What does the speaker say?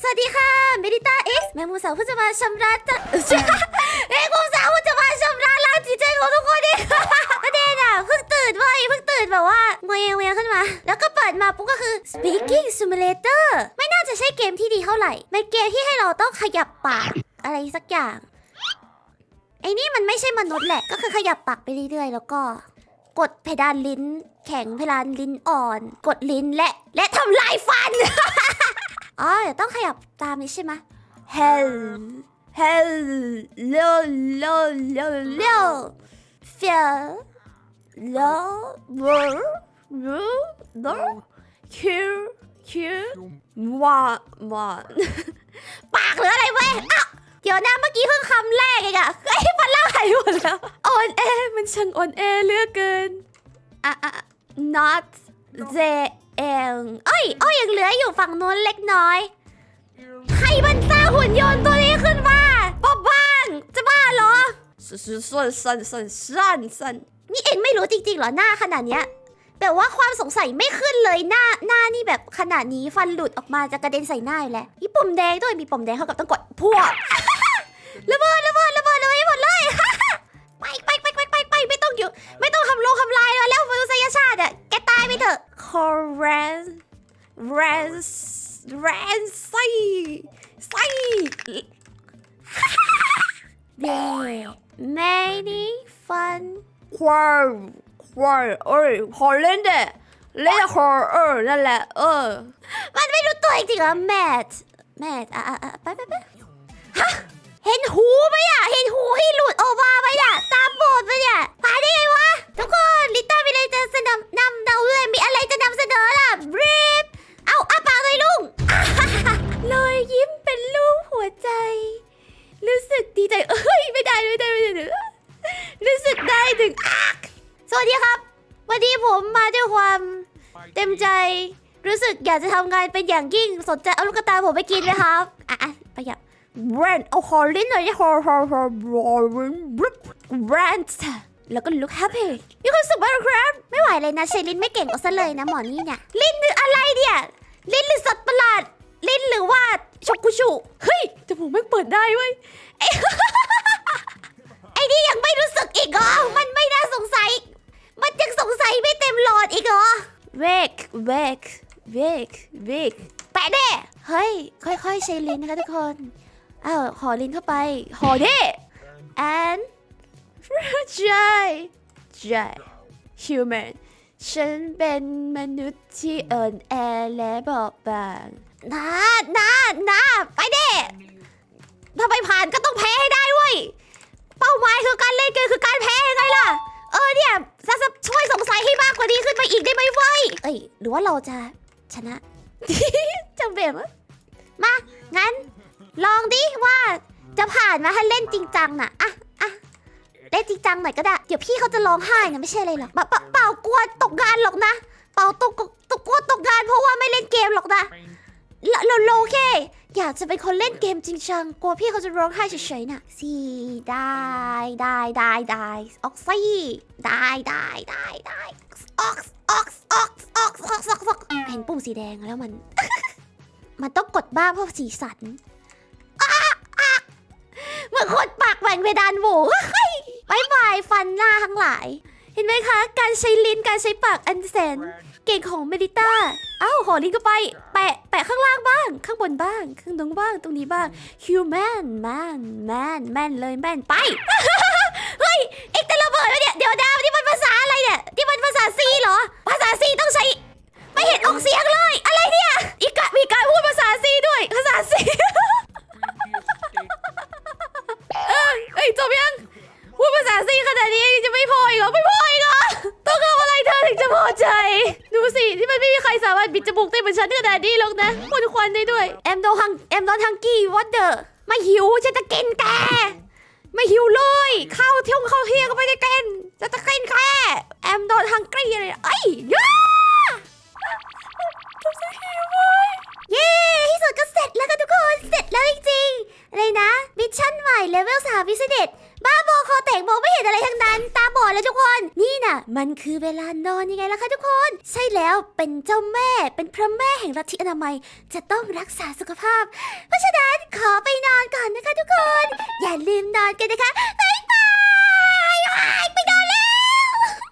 สวัสดีค่ะเมดิต้าเอ็กซ์แมงมุมสาวผู้จะมาชำระจะเอ้ยแมงมุมสาวผู้จะมาชำระล้างจิตใจของทุกคนเองประเด็นอะเพิ่งตื่นเว้ยเพิ่งตื่นแบบว่าเงยเงยขึ้นมา แล้วก็เปิดมาปุ๊บก็คือ speaking simulator ไม่น่าจะใช่เกมที่ดีเท่าไหร่เป็นเกมที่ให้เราต้องขยับปากอะไรสักอย่างไอ้นี่มันไม่ใช่มนุษย์แหละ ก็คือขยับปากไปเรื่อยๆ แล้วก็ กดเพดานลิ้น แข็งเพดานลิ้นอ่อน กดลิ้นและและทำลายฟัน อ๋อเดี๋ยวต้องขยับตามนี้ใช่ไหม Hell Hello Lo Lo Lo Fear Lo Wo Wo Wo Q Q ว่าว่าปากหรืออะไรเว้ยอ้าวเดี๋ยวนะเมื่อกี้เพิ่งคำแรกเองอะเฮ้ยมันล่าหายหมดแล้วอ่อนแอมันช่างอ่อนแอเหลือกเกินอะอะ not the เองเอ้ยเอ้ยยังเหลืออยู่ฝั่งโน้นเล็กน้อย ใครมันสร้างหุ่นยนต์ตัวนี้ขึ้นมาปอบบ้าง จะบ้าเหรอสันสันสันสันสันสันนี่เองไม่รู้จริงๆเหรอหน้าขนาดเนี้ยแบบว่าความสงสัยไม่ขึ้นเลยหน้าหน้านี่แบบขนาดนี้ฟันหลุดออกมาจะกระเด็นใส่หน้าอยู่แล้วมีปุ่มแดงด้วยมีปุ่มแดงเท่ากับต้องกดพวก Koran Ran Ran ไส้ไส้ There many fun ควายควายเอ้ยขอเล่นเด้เล่นขอเออนั่นแหละเออ มันไม่รู้ตัวจริงๆเหรอแมทแมทอะอะอะไปไปไปฮะเห็นหูไหมอะ เห็นหูที่หลุดออกมาไหม ดีใจ เอ้ยไม่ได้ไม่ได้ไม่ได้ไม่ได้รู้สึกได้ถึงอักสวัสดีครับ วันนี้ผมมาด้วยความเต็มใจ รู้สึกอยากจะทำงานเป็นอย่างยิ่ง สนใจเอาลูกตาผมไปกินไหมครับ อะไปอยากแบรนด์เอาคอลิ้นหน่อยดิคอคอคอบรนแบรนด์แล้วก็ look happy มีความสุขมากครับ ไม่ไหวเลยนะใช้ลิ้นไม่เก่งเอาซะเลยนะหมอนี่เนี่ย ลิ้นหรืออะไรเนี่ย ลิ้นหรือสัตว์ประหลาด ลิ้นหรือว่า ชกกุชุเฮ้ยจมูกไม่งเปิดได้เว้ยไอ้ไอ้นี่ยังไม่รู้สึกอีกเหรอ มันไม่น่าสงสัย มันยังสงสัยไม่เต็มหลอดอีกเหรอ เวก เวก เวก เวก แปะเด้เฮ้ย ค่อยๆ ใช้ลิ้นนะคะทุกคน อ้าวห่อลิ้นเข้าไปห่อเด้ and ใช่ใช่ human ฉันเป็นมนุษย์ที่เอินแอและบอบบาง นานานาไปเด้ถ้าไมผ่านก็ต้องแพ้ให้ได้เว้ย เป้าหมายคือการเล่นเกมคือการแพ้ยังไงล่ะ เออเนี่ยจะจะช่วยสงสัยให้มากกว่านี้ขึ้นไปอีกได้ไหมเว้ย เอ้ยหรือว่าเราจะชนะ จำเป็นมมา งั้น ลองดิว่าจะผ่านไหมาถ้าเล่นจริงจังน่ะอะอะเล่นจริงจังหน่อยก็ได้ เดี๋ยวพี่เขาจะร้องไห้นะไม่ใช่อะไรหรอกเป่าเปล่าเปล่ากลัวตกงานหรอกนะ เปล่าตกตกกลัวตกงานเพราะว่าไม่เล่นเกมหรอกนะ เราเราเราแค่อยากจะเป็นคนเล่นเกมจริงจังกลัวพี่เขาจะร้องไห้เฉยๆน่ะสี่ได้ได้ได้ได้ออกซี่ได้ได้ได้ได้ออกออกออกออกออกออกออกเห็นปุ่มสีแดงแล้วมัน มันต้องกดบ้างเพราะสีสันอ้าอ้าเหมือนคนปากแหว่งเพดานหวเฮ้ยบายบายฟันหน้าทั้งหลาย เห็นไหมคะ การใช้ลิ้นการใช้ปากอันแสน เก่งของเมดิต้า เอ้าหอลิ้นก็ไป แปะ แปะข้างล่างบ้าง ข้างบนบ้าง ข้างตรงบ้าง ตรงนี้บ้าง human man man แม่นเลยแมนไป เฮ้ยเอ็กต่ระเบิดวะเนี่ย เดี๋ยวดาวนี่มันภาษาอะไรเนี่ย นี่มันภาษาซีเหรอ ภาษาซีต้องใช้ พอใจ ดูสิที่มันไม่มีใครสามารถบิดจมูกได้เหมือนฉันขนาดนี้หรอกนะพ่นควันได้ด้วยแอมโดฮังแอมโดนฮังกี้วอเดอร์ไม่หิวฉันจะกินแกไม่หิวเลยข้าวเที่ยงข้าวเที่ยงก็ไม่ได้กินจะจะกินแค่แอมโดนฮังกี้อะไรเอ้ย บ้าบอคอแตกมองไม่เห็นอะไรทั้งนั้น ตาบอดแล้วทุกคน นี่น่ะ มันคือเวลานอนยังไงล่ะคะทุกคน ใช่แล้วเป็นเจ้าแม่ เป็นพระแม่แห่งลัทธิอนามัย จะต้องรักษาสุขภาพ เพราะฉะนั้นขอไปนอนก่อนนะคะทุกคน อย่าลืมนอนกันนะคะบ๊าย